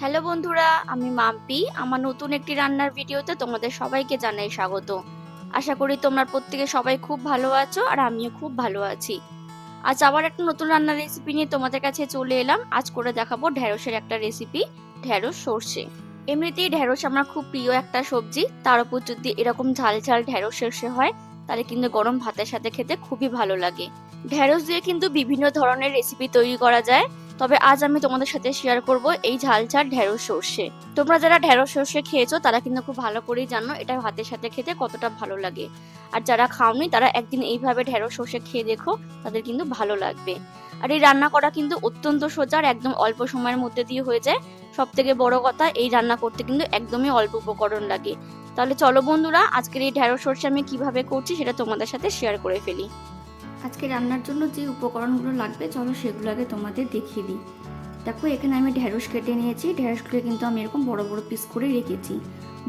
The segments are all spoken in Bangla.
হ্যালো বন্ধুরা, আমি মাম্পি। আমার নতুন একটি রান্নার ভিডিওতে তোমাদের সবাইকে জানাই স্বাগত। আশা করি তোমরা প্রত্যেকে সবাই খুব ভালো আছো আর আমিও খুব ভালো আছি। আজ আবার একটা নতুন রান্নার রেসিপি নিয়ে তোমাদের কাছে চলে এলাম। আজ করে দেখাবো ঢ্যাঁড়সের একটা রেসিপি ঢ্যাঁড়স সর্ষে। এমনিতেই ঢ্যাঁড়স আমার খুব প্রিয় একটা সবজি। তার উপর যদি এরকম ঝাল ঝাল ঢ্যাঁড়স সর্ষে হয়, তাহলে কিন্তু গরম ভাতের সাথে খেতে খুবই ভালো লাগে। ঢ্যাঁড়স দিয়ে কিন্তু বিভিন্ন ধরনের রেসিপি তৈরি করা যায়। তবে আজ আমি তোমাদের সাথে শেয়ার করব এই ঝাল ঝাল ঢ্যাঁড়স সর্ষে। তোমরা যারা ঢ্যাঁড়স সর্ষে খেয়েছো, তারা কিন্তু খুব ভালো করেই জানো এটা ভাতের সাথে খেতে কতটা ভালো লাগে। আর যারা খাওনি, তারা একদিন এইভাবে ঢ্যাঁড়স সর্ষে খেয়ে দেখো, তাদের কিন্তু ভালো লাগবে। আর এই রান্না করা কিন্তু অত্যন্ত সোজা আর একদম অল্প সময়ের মধ্যে দিয়ে হয়ে যায়। সব থেকে বড় কথা, এই রান্না করতে কিন্তু একদমই অল্প উপকরণ লাগে। তাহলে চলো বন্ধুরা, আজকের এই ঢ্যাঁড়স সর্ষে আমি কীভাবে করছি সেটা তোমাদের সাথে শেয়ার করে ফেলি। আজকে রান্নার জন্য যে উপকরণগুলো লাগবে, চলো সেগুলো আগে তোমাদের দেখিয়ে দিই। দেখো, এখানে আমি ঢ্যাঁড়স কেটে নিয়েছি। ঢ্যাঁড়সগুলো কিন্তু আমি এরকম বড় বড় পিস করে রেখেছি।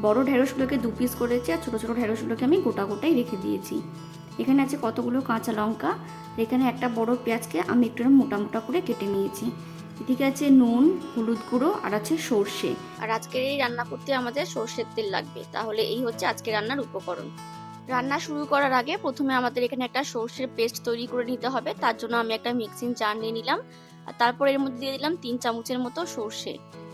বড় ঢ্যাঁড়সগুলোকে দু পিস করেছি আর ছোটো ছোটো ঢ্যাঁড়সগুলোকে আমি গোটা গোটাই রেখে দিয়েছি। এখানে আছে কতগুলো কাঁচা লঙ্কা। এখানে একটা বড় পেঁয়াজকে আমি একটু মোটা মোটা করে কেটে নিয়েছি। এদিকে আছে নুন, হলুদ গুঁড়ো আর আছে সর্ষে। আর আজকের এই রান্না করতে আমাদের সর্ষের তেল লাগবে। তাহলে এই হচ্ছে আজকে রান্নার উপকরণ। রান্না শুরু করার আগে প্রথমে আমাদের এখানে একটা সর্ষের পেস্ট তৈরি করে নিতে হবে। তার জন্য আমি একটা মিক্সিং জার নিয়ে নিলাম। আর তারপর এর মধ্যে দিয়ে দিলাম তিন চামচের মতো সর্ষে।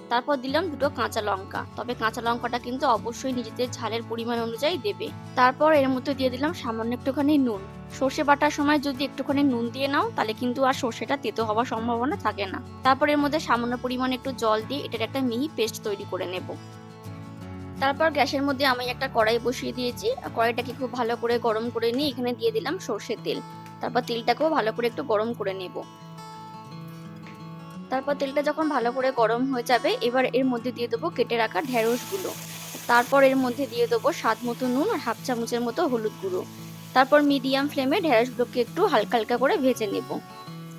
তারপর দিলাম দুটো কাঁচা লঙ্কা। তবে কাঁচা লঙ্কাটা কিন্তু অবশ্যই নিজেদের ঝালের পরিমাণ অনুযায়ী দেবে। তারপর এর মধ্যে দিয়ে দিলাম সামান্য একটুখানি নুন। সর্ষে বাটার সময় যদি একটুখানি নুন দিয়ে নাও, তাহলে কিন্তু আর সর্ষেটা তেতো হওয়ার সম্ভাবনা থাকে না। তারপর এর মধ্যে সামান্য পরিমাণে একটু জল দিয়ে এটার একটা মিহি পেস্ট তৈরি করে নেব। তারপর গ্যাসের মধ্যে আমি একটা কড়াই বসিয়ে দিয়েছি। কড়াইটাকে খুব ভালো করে গরম করে নিয়ে এখানে দিয়ে দিলাম সর্ষের তেল। তারপর তেলটাকেও ভালো করে একটু গরম করে নেব। তারপর তেলটা যখন ভালো করে গরম হয়ে যাবে, এবার এর মধ্যে দিয়ে দেবো কেটে রাখা ঢেঁড়সগুলো তারপর এর মধ্যে দিয়ে দেবো স্বাদ মতো নুন আর হাফ চামচের মতো হলুদ গুঁড়ো। তারপর মিডিয়াম ফ্লেমে ঢেঁড়সগুলোকে একটু হালকা হালকা করে ভেজে নেব।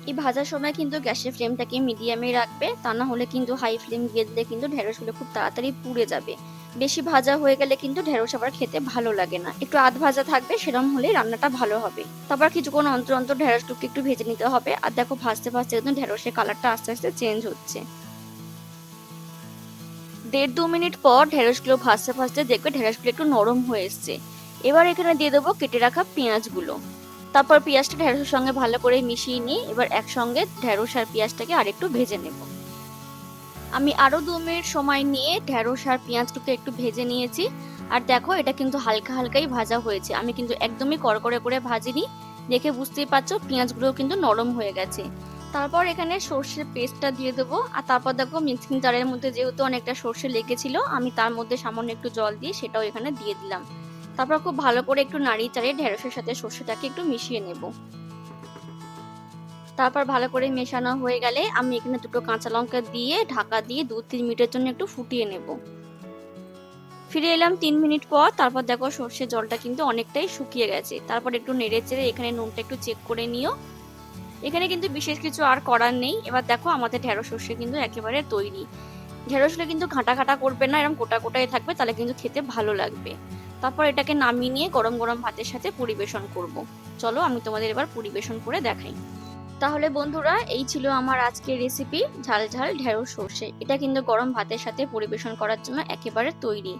এই ভাজার সময় কিন্তু গ্যাসের ফ্লেমটাকে মিডিয়ামে রাখবে, তা না হলে কিন্তু হাই ফ্লেম দিয়ে দিলে কিন্তু ঢেঁড়সগুলো খুব তাড়াতাড়ি পুড়ে যাবে। বেশি ভাজা হয়ে গেলে কিন্তু ঢেঁড়স আবার খেতে ভালো লাগে না। একটু আধ ভাজা থাকবে সেরকম হলে রান্নাটা ভালো হবে। তারপর কিছুক্ষণ অন্তর অন্তর ঢেঁড়সটুকু একটু ভেজে নিতে হবে। আর দেখো ভাজতে ভাজতে কিন্তু ঢেঁড়সের কালারটা আস্তে আস্তে চেঞ্জ হচ্ছে। দেড় দু মিনিট পর ঢেঁড়সগুলো ভাজতে ভাজতে দেখবে ঢেঁড়সগুলো একটু নরম হয়ে এসছে। এবার এখানে দিয়ে দেবো কেটে রাখা পেঁয়াজগুলো। তারপর পেঁয়াজটা ঢেঁড়সের সঙ্গে ভালো করে মিশিয়ে নিয়ে এবার একসঙ্গে ঢেঁড়স আর পেঁয়াজটাকে আরেকটু ভেজে নেব। আমি আরও দু মিনিট সময় নিয়ে ঢেঁড়স আর পেঁয়াজটুকু একটু ভেজে নিয়েছি। আর দেখো, এটা কিন্তু হালকা হালকাই ভাজা হয়েছে। আমি কিন্তু একদমই কড়কড়ে করে ভাজিনি। দেখে বুঝতেই পারছ পেঁয়াজগুলো কিন্তু নরম হয়ে গেছে। তারপর এখানে সর্ষের পেস্টটা দিয়ে দেবো। আর তারপর দেখো, মিক্সিং জারের মধ্যে যেহেতু অনেকটা সর্ষে লেগেছিল, আমি তার মধ্যে সামান্য একটু জল দিয়ে সেটাও এখানে দিয়ে দিলাম। তারপর খুব ভালো করে একটু নাড়িয়ে চাড়িয়ে ঢেঁড়সের সাথে সর্ষেটাকে একটু মিশিয়ে নেব। তারপর ভালো করে মেশানো হয়ে গেলে আমি এখানে দুটো কাঁচা লঙ্কা দিয়ে ঢাকা দিয়ে দু তিন মিনিটের জন্য একটু ফুটিয়ে নেব। ফিরে এলাম তিন মিনিট পর, তারপর দেখো সর্ষের জলটা কিন্তু অনেকটাই শুকিয়ে গেছে। তারপর একটু নেড়ে চেড়ে এখানে নুনটা একটু চেক করে নিও। এখানে কিন্তু বিশেষ কিছু আর করার নেই। এবার দেখো আমাদের ঢেঁড়স সর্ষে কিন্তু একেবারে তৈরি। ঢেঁড়সটা কিন্তু ঘাটা ঘাটা করবে না, এরকম গোটা গোটাই থাকবে, তাহলে কিন্তু খেতে ভালো লাগবে। তারপর এটাকে নামিয়ে নিয়ে গরম গরম ভাতের সাথে পরিবেশন করব। চলো আমি তোমাদের এবার পরিবেশন করে দেখাই। তাহলে বন্ধুরা, এই ছিল আমার আজকের রেসিপি ঝাল ঝাল ঢেঁড়স সর্ষে। এটা কিন্তু গরম ভাতের সাথে পরিবেশন করার জন্য একেবারে তৈরি।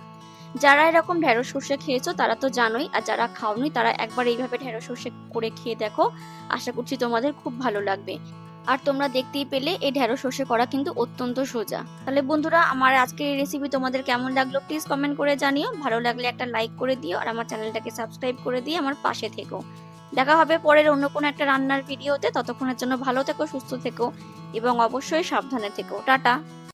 যারা এরকম ঢেঁড়স সর্ষে খেয়েছো, তারা তো জানোই, আর যারা খাওনি, তারা একবার এইভাবে ঢেঁড়স সর্ষে করে খেয়ে দেখো। আশা করছি তোমাদের খুব ভালো লাগবে। আর তোমরা দেখতেই পেলে এই ঢেঁড়স সর্ষে করা কিন্তু অত্যন্ত সোজা। তাহলে বন্ধুরা, আমার আজকের এই রেসিপি তোমাদের কেমন লাগল প্লিজ কমেন্ট করে জানিও। ভালো লাগলে একটা লাইক করে দিও আর আমার চ্যানেলটাকে সাবস্ক্রাইব করে দিয়ে আমার পাশে থেকো। দেখা হবে পরের অন্য কোনো একটা রান্নার ভিডিওতে ততক্ষণের জন্য ভালো থেকো, সুস্থ থেকো এবং অবশ্যই সাবধানে থেকো। টাটা!